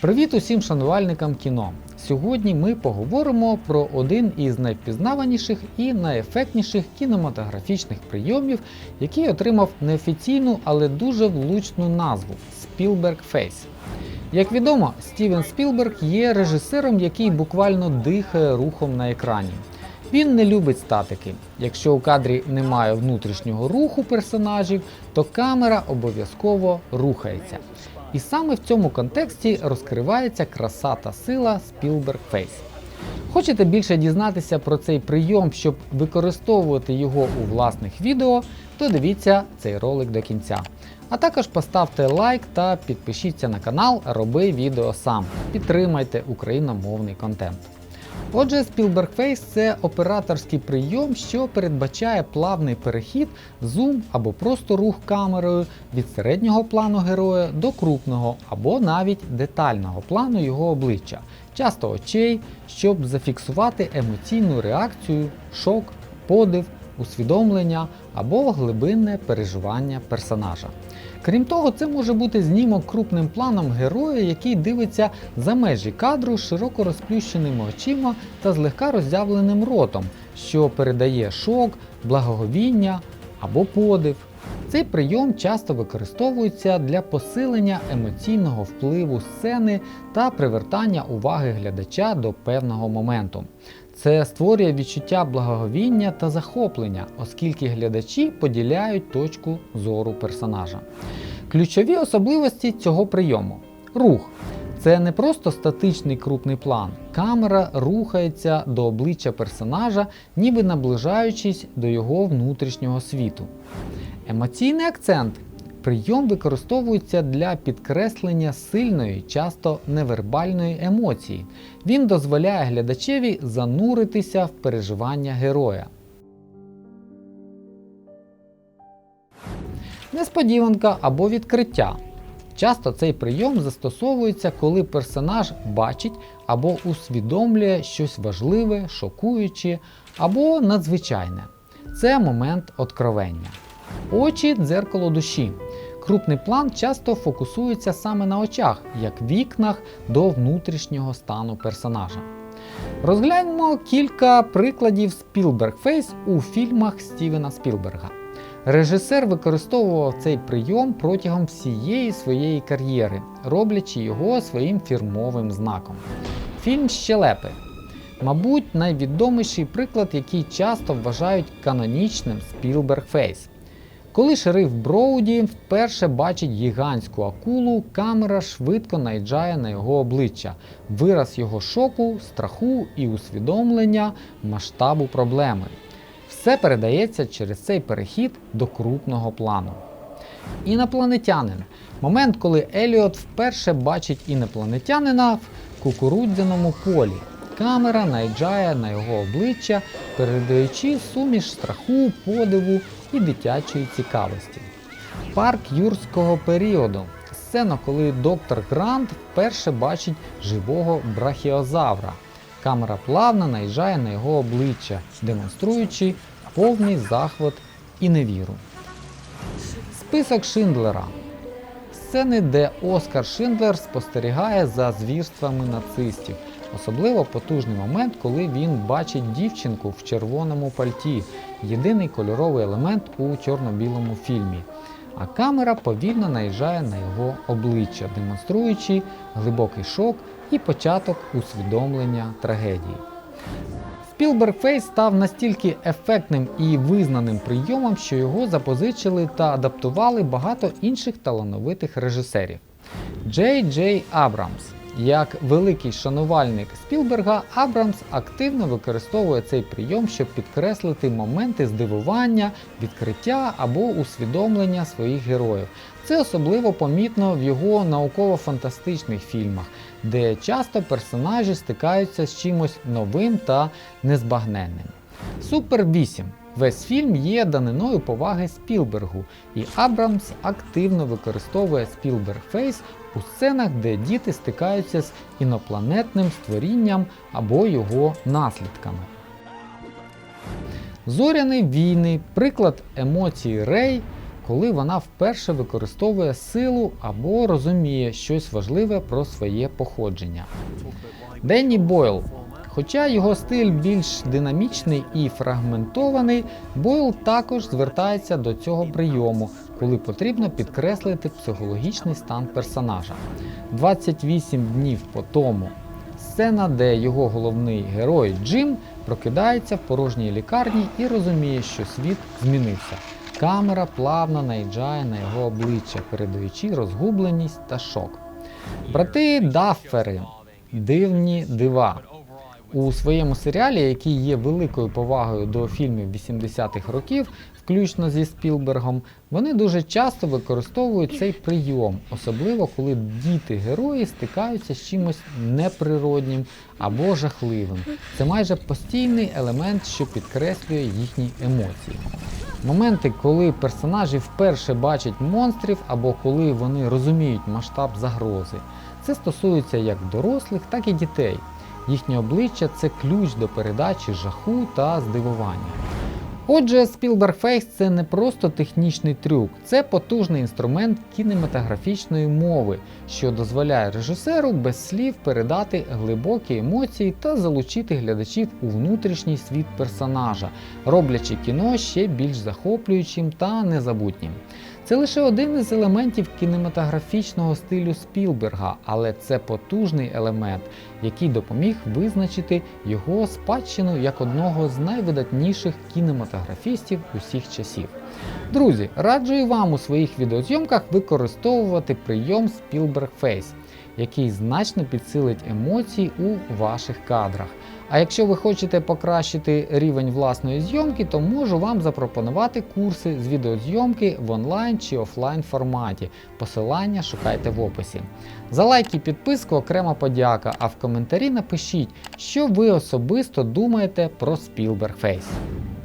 Привіт усім шанувальникам кіно! Сьогодні ми поговоримо про один із найвпізнаваніших і найефектніших кінематографічних прийомів, який отримав неофіційну, але дуже влучну назву Спілберг Фейс. Як відомо, Стівен Спілберг є режисером, який буквально дихає рухом на екрані. Він не любить статики. Якщо у кадрі немає внутрішнього руху персонажів, то камера обов'язково рухається. І саме в цьому контексті розкривається краса та сила Spielberg Face. Хочете більше дізнатися про цей прийом, щоб використовувати його у власних відео, то дивіться цей ролик до кінця. А також поставте лайк та підпишіться на канал Роби відео сам. Підтримайте україномовний контент. Отже, Spielberg Face – це операторський прийом, що передбачає плавний перехід, зум або просто рух камерою від середнього плану героя до крупного або навіть детального плану його обличчя, часто очей, щоб зафіксувати емоційну реакцію, шок, подив, усвідомлення або глибинне переживання персонажа. Крім того, це може бути знімок крупним планом героя, який дивиться за межі кадру широко розплющеними очима та злегка роззявленим ротом, що передає шок, благоговіння або подив. Цей прийом часто використовується для посилення емоційного впливу сцени та привертання уваги глядача до певного моменту. Це створює відчуття благоговіння та захоплення, оскільки глядачі поділяють точку зору персонажа. Ключові особливості цього прийому. Рух. Це не просто статичний крупний план. Камера рухається до обличчя персонажа, ніби наближаючись до його внутрішнього світу. Емоційний акцент. Прийом використовується для підкреслення сильної, часто невербальної емоції. Він дозволяє глядачеві зануритися в переживання героя. Несподіванка або відкриття. Часто цей прийом застосовується, коли персонаж бачить або усвідомлює щось важливе, шокуюче або надзвичайне. Це момент откровення. Очі дзеркало душі. Крупний план часто фокусується саме на очах, як вікнах до внутрішнього стану персонажа. Розгляньмо кілька прикладів Spielberg Face у фільмах Стівена Спілберга. Режисер використовував цей прийом протягом всієї своєї кар'єри, роблячи його своїм фірмовим знаком. Фільм Щелепи. Мабуть, найвідоміший приклад, який часто вважають канонічним Spielberg Face. Коли шериф Броуді вперше бачить гігантську акулу, камера швидко наїжджає на його обличчя, вираз його шоку, страху і усвідомлення масштабу проблеми. Все передається через цей перехід до крупного плану. Інопланетянин. Момент, коли Еліот вперше бачить інопланетянина в кукурудзяному полі. Камера наїжджає на його обличчя, передаючи суміш страху, подиву і дитячої цікавості. Парк юрського періоду. Сцена, коли доктор Грант вперше бачить живого брахіозавра. Камера плавно наїжджає на його обличчя, демонструючи повний захват і невіру. Список Шиндлера. Сцени, де Оскар Шиндлер спостерігає за звірствами нацистів. Особливо потужний момент, коли він бачить дівчинку в червоному пальті, єдиний кольоровий елемент у чорно-білому фільмі. А камера повільно наїжджає на його обличчя, демонструючи глибокий шок і початок усвідомлення трагедії. Spielberg Face став настільки ефектним і визнаним прийомом, що його запозичили та адаптували багато інших талановитих режисерів. Джей Джей Абрамс. Як великий шанувальник Спілберга, Абрамс активно використовує цей прийом, щоб підкреслити моменти здивування, відкриття або усвідомлення своїх героїв. Це особливо помітно в його науково-фантастичних фільмах, де часто персонажі стикаються з чимось новим та незбагненним. Супер 8. Весь фільм є даниною поваги Спілбергу, і Абрамс активно використовує Спілберг Фейс у сценах, де діти стикаються з інопланетним створінням або його наслідками. Зоряні війни, приклад емоцій Рей, коли вона вперше використовує силу або розуміє щось важливе про своє походження. Денні Бойл. Хоча його стиль більш динамічний і фрагментований, Бойл також звертається до цього прийому, коли потрібно підкреслити психологічний стан персонажа. 28 днів по тому. Сцена, де його головний герой Джим прокидається в порожній лікарні і розуміє, що світ змінився. Камера плавно наїжджає на його обличчя, передаючи розгубленість та шок. Брати Даффери дивні дива. У своєму серіалі, який є великою повагою до фільмів 80-х років, включно зі Спілбергом, вони дуже часто використовують цей прийом, особливо коли діти герої стикаються з чимось неприроднім або жахливим. Це майже постійний елемент, що підкреслює їхні емоції. Моменти, коли персонажі вперше бачать монстрів або коли вони розуміють масштаб загрози. Це стосується як дорослих, так і дітей. Їхнє обличчя це ключ до передачі жаху та здивування. Отже, Spielberg Face це не просто технічний трюк, це потужний інструмент кінематографічної мови, що дозволяє режисеру без слів передати глибокі емоції та залучити глядачів у внутрішній світ персонажа, роблячи кіно ще більш захоплюючим та незабутнім. Це лише один із елементів кінематографічного стилю Спілберга, але це потужний елемент, який допоміг визначити його спадщину як одного з найвидатніших кінематографістів усіх часів. Друзі, раджу і вам у своїх відеозйомках використовувати прийом Spielberg Face, який значно підсилить емоції у ваших кадрах. А якщо ви хочете покращити рівень власної зйомки, то можу вам запропонувати курси з відеозйомки в онлайн чи офлайн форматі. Посилання шукайте в описі. За лайк і підписку окрема подяка, а в коментарі напишіть, що ви особисто думаєте про Spielberg Face.